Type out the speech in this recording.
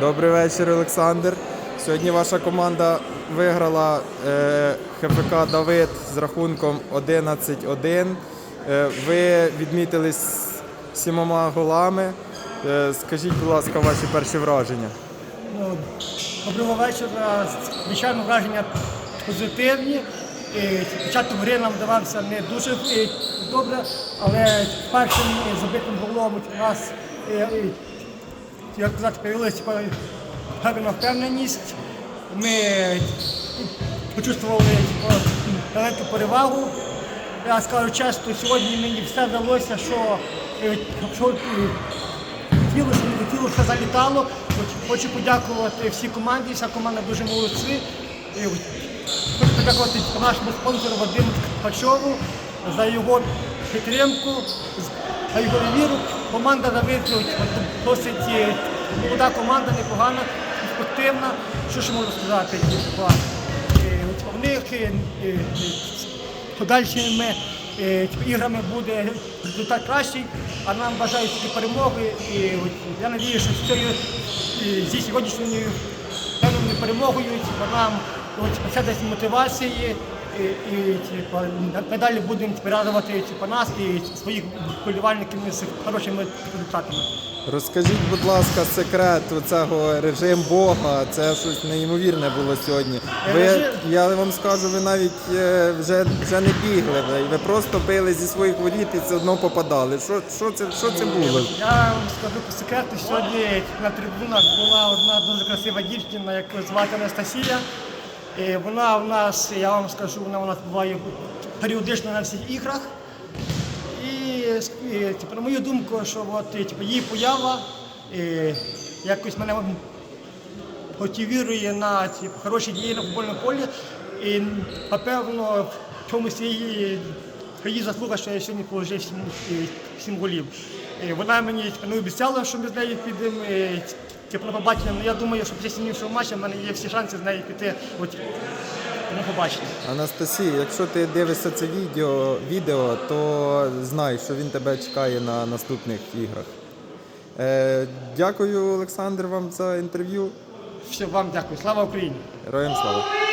Добрий вечір, Олександр. Сьогодні ваша команда виграла е, ХФК Давид з рахунком 11-1. Е, ви відмітились сімома голами. Е, скажіть, будь ласка, ваші перші враження. Ну, Доброго вечора. Звичайно, враження позитивні. Початок гри нам давався не дуже добре, але першим забитим голом нас, як казати, появилася певна впевненість. Ми е, почувствували е, велику перевагу. Я скажу чесно, сьогодні мені все вдалося, що, е, е, тіло, що не все залітало. Хочу подякувати всій команді, вся команда дуже молодці. Хочу подякувати нашому спонсору Вадиму Ткачову за його підтримку, за його віру. Команда Давид досить е, молода команда, непогана, спортивна. Що ще можу сказати? Е, В них е, подальшими іграми буде результат кращий, а нам бажають перемоги. І я надію, що з цією зі сьогоднішньою певною перемогою нам це мотивації. І, і типу, надалі будемо типу, радувати типу, нас і своїх вболівальників з хорошими результатами. Розкажіть, будь ласка, секрет цього режим Бога. Це щось неймовірне було сьогодні. Ви, я вам скажу, ви навіть е, вже, вже не бігли. Ви, ви просто били зі своїх воріт і все одно попадали. Що, що, це, що це було? Я вам скажу по секрету, сьогодні на трибунах була одна дуже красива дівчина, яку звати Анастасія. І вона в нас, я вам скажу, вона у нас буває періодично на всіх іграх. І, і типу, на мою думку, що от, типу, її поява і, якось мене мотивує на типу, хороші дії на футбольному полі. І напевно в чомусь її, її заслуга, що я сьогодні положив сім, сім голів. Вона мені типу, не обіцяла, що ми з нею підемо. І, Типу, ну я думаю, що після сьогоднішнього матчу в мене є всі шанси з нею піти от, тому побачення. Анастасія, якщо ти дивишся це відео, відео, то знай, що він тебе чекає на наступних іграх. Е, дякую, Олександр, вам за інтерв'ю. Все, вам дякую. Слава Україні! Героям слава!